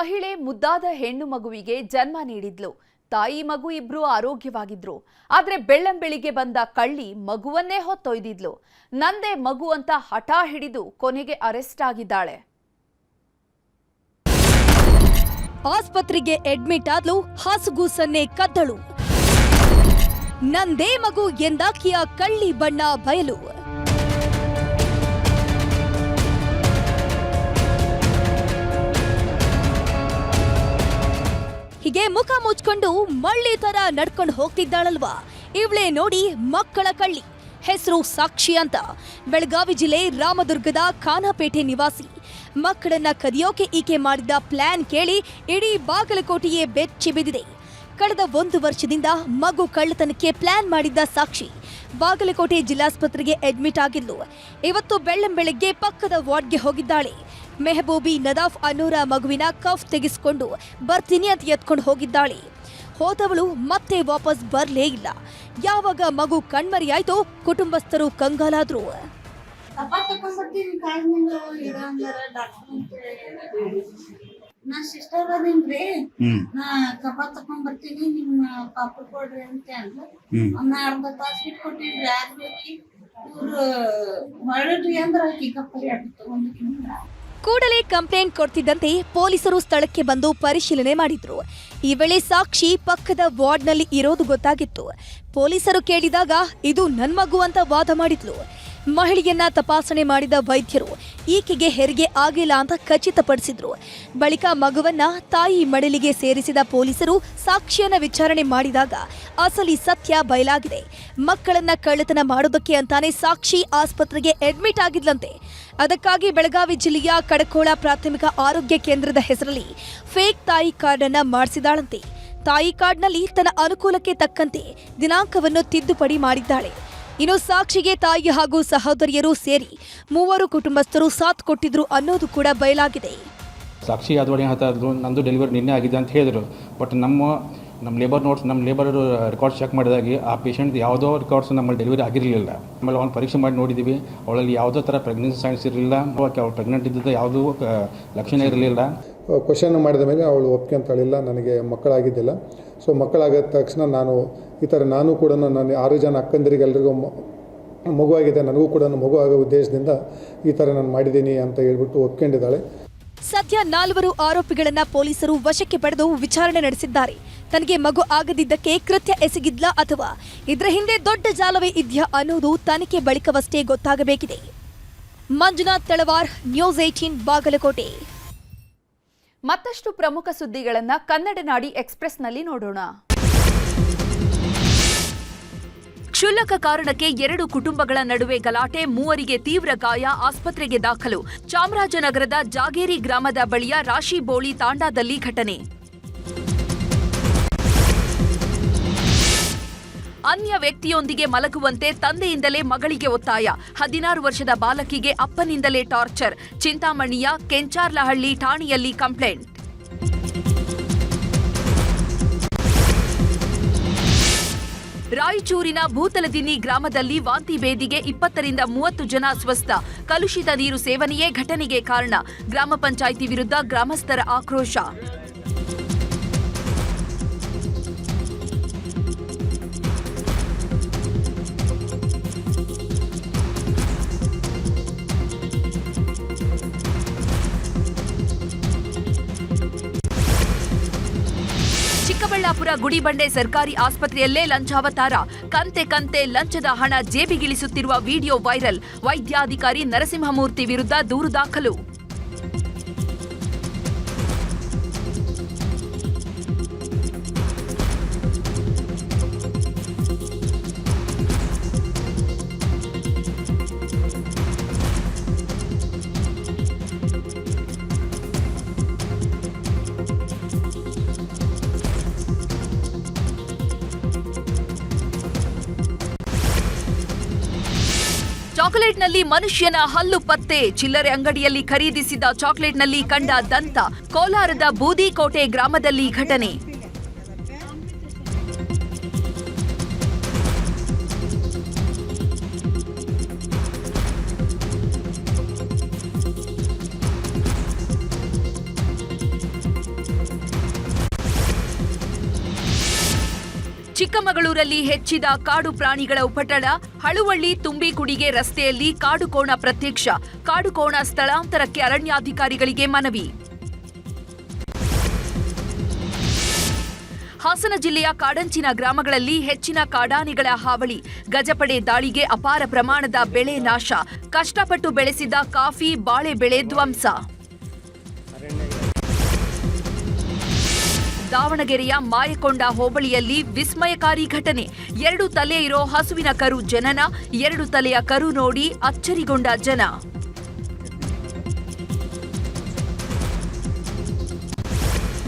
ಮಹಿಳೆ ಮುದ್ದಾದ ಹೆಣ್ಣು ಮಗುವಿಗೆ ಜನ್ಮ ನೀಡಿದ್ಲು. ತಾಯಿ ಮಗು ಇಬ್ರು ಆರೋಗ್ಯವಾಗಿದ್ರು. ಆದ್ರೆ ಬೆಳ್ಳಂಬೆಳಿಗ್ಗೆ ಬಂದ ಕಳ್ಳಿ ಮಗುವನ್ನೇ ಹೊತ್ತೊಯ್ದಿದ್ಲು. ನಂದೇ ಮಗು ಅಂತ ಹಠ ಹಿಡಿದು ಕೊನೆಗೆ ಅರೆಸ್ಟ್ ಆಗಿದ್ದಾಳೆ. ಆಸ್ಪತ್ರೆಗೆ ಅಡ್ಮಿಟ್ ಆದ್ಲು ಹಾಸುಗೂಸನ್ನೇ ಕದ್ದಳು. ನಂದೇ ಮಗು ಎಂದಾಕಿಯ ಕಳ್ಳಿ ಬಣ್ಣ ಬಯಲು. ಹೀಗೆ ಮುಖ ಮುಚ್ಕೊಂಡು ಮಳ್ಳಿ ತರ ನಡ್ಕೊಂಡು ಹೋಗ್ತಿದ್ದಾಳಲ್ವಾ? ಇವಳೇ ನೋಡಿ ಮಕ್ಕಳ ಕಳ್ಳಿ. ಹೆಸರು ಸಾಕ್ಷಿ ಅಂತ. ಬೆಳಗಾವಿ ಜಿಲ್ಲೆ ರಾಮದುರ್ಗದ ಖಾನಾಪೇಟೆ ನಿವಾಸಿ. ಮಕ್ಕಳನ್ನ ಕದಿಯೋಕೆ ಈಕೆ ಮಾಡಿದ್ದ ಪ್ಲಾನ್ ಕೇಳಿ ಇಡೀ ಬಾಗಲಕೋಟೆಯೇ ಬೆಚ್ಚಿ ಬಿದ್ದಿದೆ. ಕಳೆದ ಒಂದು ವರ್ಷದಿಂದ ಮಗು ಕಳ್ಳತನಕ್ಕೆ ಪ್ಲಾನ್ ಮಾಡಿದ್ದ ಸಾಕ್ಷಿ. ಬಾಗಲಕೋಟೆ ಜಿಲ್ಲಾಸ್ಪತ್ರೆಗೆ ಅಡ್ಮಿಟ್ ಆಗಿದ್ಲು. ಇವತ್ತು ಬೆಳ್ಳಂಬೆಳಗ್ಗೆ ಪಕ್ಕದ ವಾರ್ಡ್ಗೆ ಹೋಗಿದ್ದಾಳೆ. ಮೆಹಬೂಬಿ ನದಾಫ್ ಅನ್ನೂರ ಮಗುವಿನ ಕಫ್ ತೆಗೆಸಿಕೊಂಡು ಬರ್ತೀನಿ ಅಂತ ಎತ್ಕೊಂಡು ಹೋಗಿದ್ದಾಳೆ. ಹೋದವಳು ಮತ್ತೆ ವಾಪಸ್ ಬರಲೇ ಇಲ್ಲ. ಯಾವಾಗ ಮಗು ಕಣ್ಮರಿಯಾಯ್ತೋ ಕುಟುಂಬಸ್ಥರು ಕಂಗಾಲಾದ್ರು. ನಾ ಸಿಸ್ಟರ್ ಅದೇನ್ರಿ. ಹ್ಮ್. ನಾ ಕಪ ತಕೊಂಡ್ ಬರ್ತೀನಿ ನಿಮ್ಮ ಪಾಪ ಕೊಡ್ರಿ ಅಂತ ಅಂದ್ರು. ಹ್ಮ್. ಅರ್ಧ ತಾಸು ಇಟ್ಕೊಟ್ಟಿನ್ರಿ ಯಾರ್ ಬೇಕಿ ಇವ್ರು ಹೊರಡ್ರಿ ಅಂದ್ರ ಆಕಿ ಕಪ್ಪ ಎರಡು ತಗೊಂಡ್ಕಿಂದ್ರ. ಕೂಡಲೇ ಕಂಪ್ಲೇಂಟ್ ಕೊಡ್ತಿದ್ದಂತೆ ಪೊಲೀಸರು ಸ್ಥಳಕ್ಕೆ ಬಂದು ಪರಿಶೀಲನೆ ಮಾಡಿದ್ರು. ಈ ವೇಳೆ ಸಾಕ್ಷಿ ಪಕ್ಕದ ವಾರ್ಡ್ನಲ್ಲಿ ಇರೋದು ಗೊತ್ತಾಗಿತ್ತು. ಪೊಲೀಸರು ಕೇಳಿದಾಗ, ಇದು ನನ್ ಮಗು ಅಂತ ವಾದ ಮಾಡಿದ್ಲು. ಮಹಿಳೆಯನ್ನ ತಪಾಸಣೆ ಮಾಡಿದ ವೈದ್ಯರು, ಈಕೆಗೆ ಹೆರಿಗೆ ಆಗಿಲ್ಲ ಅಂತ ಖಚಿತಪಡಿಸಿದ್ರು. ಬಳಿಕ ಮಗುವನ್ನ ತಾಯಿ ಮಡಲಿಗೆ ಸೇರಿಸಿದ ಪೊಲೀಸರು ಸಾಕ್ಷಿಯನ್ನ ವಿಚಾರಣೆ ಮಾಡಿದಾಗ ಅಸಲಿ ಸತ್ಯ ಬಯಲಾಗಿದೆ. ಮಕ್ಕಳನ್ನ ಕಳ್ಳತನ ಮಾಡೋದಕ್ಕೆ ಅಂತಾನೆ ಸಾಕ್ಷಿ ಆಸ್ಪತ್ರೆಗೆ ಅಡ್ಮಿಟ್ ಆಗಿದ್ಲಂತೆ. ಅದಕ್ಕಾಗಿ ಬೆಳಗಾವಿ ಜಿಲ್ಲೆಯ ಕಡಕೋಳ ಪ್ರಾಥಮಿಕ ಆರೋಗ್ಯ ಕೇಂದ್ರದ ಹೆಸರಲ್ಲಿ ಫೇಕ್ ತಾಯಿ ಕಾರ್ಡ್ ಅನ್ನ ಮಾಡಿಸಿದಾಳಂತೆ. ತಾಯಿ ಕಾರ್ಡ್ನಲ್ಲಿ ತನ್ನ ಅನುಕೂಲಕ್ಕೆ ತಕ್ಕಂತೆ ದಿನಾಂಕವನ್ನು ತಿದ್ದುಪಡಿ ಮಾಡಿದ್ದಾಳೆ. ಇನ್ನು ಸಾಕ್ಷಿಗೆ ತಾಯಿ ಹಾಗೂ ಸಹೋದರಿಯರು ಸೇರಿ ಮೂವರು ಕುಟುಂಬಸ್ಥರು ಸಾಥ್ ಕೊಟ್ಟಿದ್ರು ಅನ್ನೋದು ಕೂಡ ಬಯಲಾಗಿದೆ. ಸಾಕ್ಷಿ ಯಾದವಾಡಿ ನಂದು ಡೆಲಿವರಿ ನಿನ್ನೆ ಆಗಿದೆ ಅಂತ ಹೇಳಿದರು. ಬಟ್ ನಮ್ಮ ನಮ್ಮ ಲೇಬರ್ ನೋಟ್ಸ್ ನಮ್ಮ ಲೇಬರ್ ರೆಕಾರ್ಡ್ಸ್ ಚೆಕ್ ಮಾಡಿದಾಗಿ ಆ ಪೇಷಂಟ್ ಯಾವುದೋ ರೆಕಾರ್ಡ್ಸ್ ನಮ್ಮಲ್ಲಿ ಡೆಲಿವರಿ ಆಗಿರಲಿಲ್ಲ. ಆಮೇಲೆ ಅವ್ನು ಪರೀಕ್ಷೆ ಮಾಡಿ ನೋಡಿದ್ದೀವಿ ಅವಳಲ್ಲಿ ಯಾವುದೋ ಥರ ಪ್ರೆಗ್ನೆನ್ಸಿ ಸೈನ್ಸ್ ಇರಲಿಲ್ಲ. ಅವಳು ಪ್ರೆಗ್ನೆಂಟ್ ಇದ್ದದ್ದು ಯಾವುದೂ ಲಕ್ಷಣ ಇರಲಿಲ್ಲ. ಕ್ವಶನ್ ಮಾಡಿದ ಮೇಲೆ ಅವಳು ಒಪ್ಕೊಂತಾಳಿಲ್ಲ ನನಗೆ ಮಕ್ಕಳಾಗಿದ್ದಿಲ್ಲ. ಸೊ ಮಕ್ಕಳಾಗಿದ ತಕ್ಷಣ ನಾನು ಈ ಥರ ನಾನು ಕೂಡ ನಾನು ಆರು ಜನ ಅಕ್ಕಂದಿರಿಗೆಲ್ಲರಿಗೂ ಮಗುವಾಗಿದೆ. ನನಗೂ ಕೂಡ ಮಗು ಆಗೋ ಉದ್ದೇಶದಿಂದ ಈ ಥರ ನಾನು ಮಾಡಿದ್ದೀನಿ ಅಂತ ಹೇಳ್ಬಿಟ್ಟು ಒಪ್ಕೊಂಡಿದ್ದಾಳೆ. ಸದ್ಯ ನಾಲ್ವರು ಆರೋಪಿಗಳನ್ನ ಪೊಲೀಸರು ವಶಕ್ಕೆ ಪಡೆದು ವಿಚಾರಣೆ ನಡೆಸಿದ್ದಾರೆ. ತನಗೆ ಮಗು ಆಗದಿದ್ದಕ್ಕೆ ಕೃತ್ಯ ಎಸಗಿದ್ಲ ಅಥವಾ ಇದರ ಹಿಂದೆ ದೊಡ್ಡ ಜಾಲವೇ ಇದ್ಯಾ ಅನ್ನೋದು ತನಿಖೆ ಬಳಿಕವಷ್ಟೇ ಗೊತ್ತಾಗಬೇಕಿದೆ. Manjunath Talawar news eighteen Bagalkote. ಮತ್ತಷ್ಟು ಪ್ರಮುಖ ಸುದ್ದಿಗಳನ್ನು ಕನ್ನಡ ನಾಡಿ ಎಕ್ಸ್ಪ್ರೆಸ್ನಲ್ಲಿ ನೋಡೋಣ. ಕ್ಷುಲ್ಲಕ ಕಾರಣಕ್ಕೆ ಎರಡು ಕುಟುಂಬಗಳ ನಡುವೆ ಗಲಾಟೆ ಮೂವರಿಗೆ ತೀವ್ರ ಗಾಯ ಆಸ್ಪತ್ರೆಗೆ ದಾಖಲು. ಚಾಮರಾಜನಗರದ ಜಾಗೇರಿ ಗ್ರಾಮದ ಬಳಿಯ ರಾಶಿ ಬೋಳಿ ತಾಂಡಾದಲ್ಲಿ ಘಟನೆ. ಅನ್ಯ ವ್ಯಕ್ತಿಯೊಂದಿಗೆ ಮಲಗುವಂತೆ ತಂದೆಯಿಂದಲೇ ಮಗಳಿಗೆ ಒತ್ತಾಯ. ಹದಿನಾರು ವರ್ಷದ ಬಾಲಕಿಗೆ ಅಪ್ಪನಿಂದಲೇ ಟಾರ್ಚರ್. ಚಿಂತಾಮಣಿಯ ಕೆಂಚಾರ್ಲಹಳ್ಳಿ ಠಾಣೆಯಲ್ಲಿ ಕಂಪ್ಲೇಂಟ್. ರಾಯಚೂರಿನ ಭೂತಲದಿನ್ನಿ ಗ್ರಾಮದಲ್ಲಿ ವಾಂತಿ ಬೇದಿಗೆ ಇಪ್ಪತ್ತರಿಂದ ಮೂವತ್ತು ಜನ ಸ್ವಸ್ಥ ಕಲುಷಿತ ನೀರು ಸೇವನೆಯೇ ಘಟನೆಗೆ ಕಾರಣ. ಗ್ರಾಮ ಪಂಚಾಯಿತಿ ವಿರುದ್ಧ ಗ್ರಾಮಸ್ಥರ ಆಕ್ರೋಶ. ಚಿಕ್ಕಬಳ್ಳಾಪುರ ಗುಡಿಬಂಡೆ ಸರ್ಕಾರಿ ಆಸ್ಪತ್ರೆಯಲ್ಲೇ ಲಂಚಾವತಾರ. ಕಂತೆ ಕಂತೆ ಲಂಚದ ಹಣ ಜೇಬಿಗಿಳಿಸುತ್ತಿರುವ ವಿಡಿಯೋ ವೈರಲ್. ವೈದ್ಯಾಧಿಕಾರಿ ನರಸಿಂಹಮೂರ್ತಿ ವಿರುದ್ಧ ದೂರು ದಾಖಲು. ಚಾಕೊಲೇಟ್ನಲ್ಲಿ ಮನುಷ್ಯನ ಹಲ್ಲು ಪತ್ತೆ. ಚಿಲ್ಲರೆ ಅಂಗಡಿಯಲ್ಲಿ ಖರೀದಿಸಿದ ಚಾಕೊಲೇಟ್ನಲ್ಲಿ ಕಂಡ ದಂತ. ಕೋಲಾರದ ಬೂದಿಕೋಟೆ ಗ್ರಾಮದಲ್ಲಿ ಘಟನೆ. ಚಿಕ್ಕಮಗಳೂರಲ್ಲಿ ಹೆಚ್ಚಿದ ಕಾಡು ಪ್ರಾಣಿಗಳ ಉಪಟಳ ಹಳುವಳ್ಳಿ ತುಂಬಿಕುಡಿಗೆ ರಸ್ತೆಯಲ್ಲಿ ಕಾಡುಕೋಣ ಪ್ರತ್ಯಕ್ಷ. ಕಾಡುಕೋಣ ಸ್ಥಳಾಂತರಕ್ಕೆ ಅರಣ್ಯಾಧಿಕಾರಿಗಳಿಗೆ ಮನವಿ. ಹಾಸನ ಜಿಲ್ಲೆಯ ಕಾಡಂಚಿನ ಗ್ರಾಮಗಳಲ್ಲಿ ಹೆಚ್ಚಿನ ಕಾಡಾನೆಗಳ ಹಾವಳಿ. ಗಜಪಡೆ ದಾಳಿಗೆ ಅಪಾರ ಪ್ರಮಾಣದ ಬೆಳೆ ನಾಶ. ಕಷ್ಟಪಟ್ಟು ಬೆಳೆಸಿದ ಕಾಫಿ, ಬಾಳೆ ಬೆಳೆ ಧ್ವಂಸ. ದಾವಣಗೆರೆಯ ಮಾಯಕೊಂಡ ಹೋಬಳಿಯಲ್ಲಿ ವಿಸ್ಮಯಕಾರಿ ಘಟನೆ. ಎರಡು ತಲೆ ಇರೋ ಹಸುವಿನ ಕರು ಜನನ, ಎರಡು ತಲೆಯ ಕರು ನೋಡಿ ಅಚ್ಚರಿಗೊಂಡ ಜನ.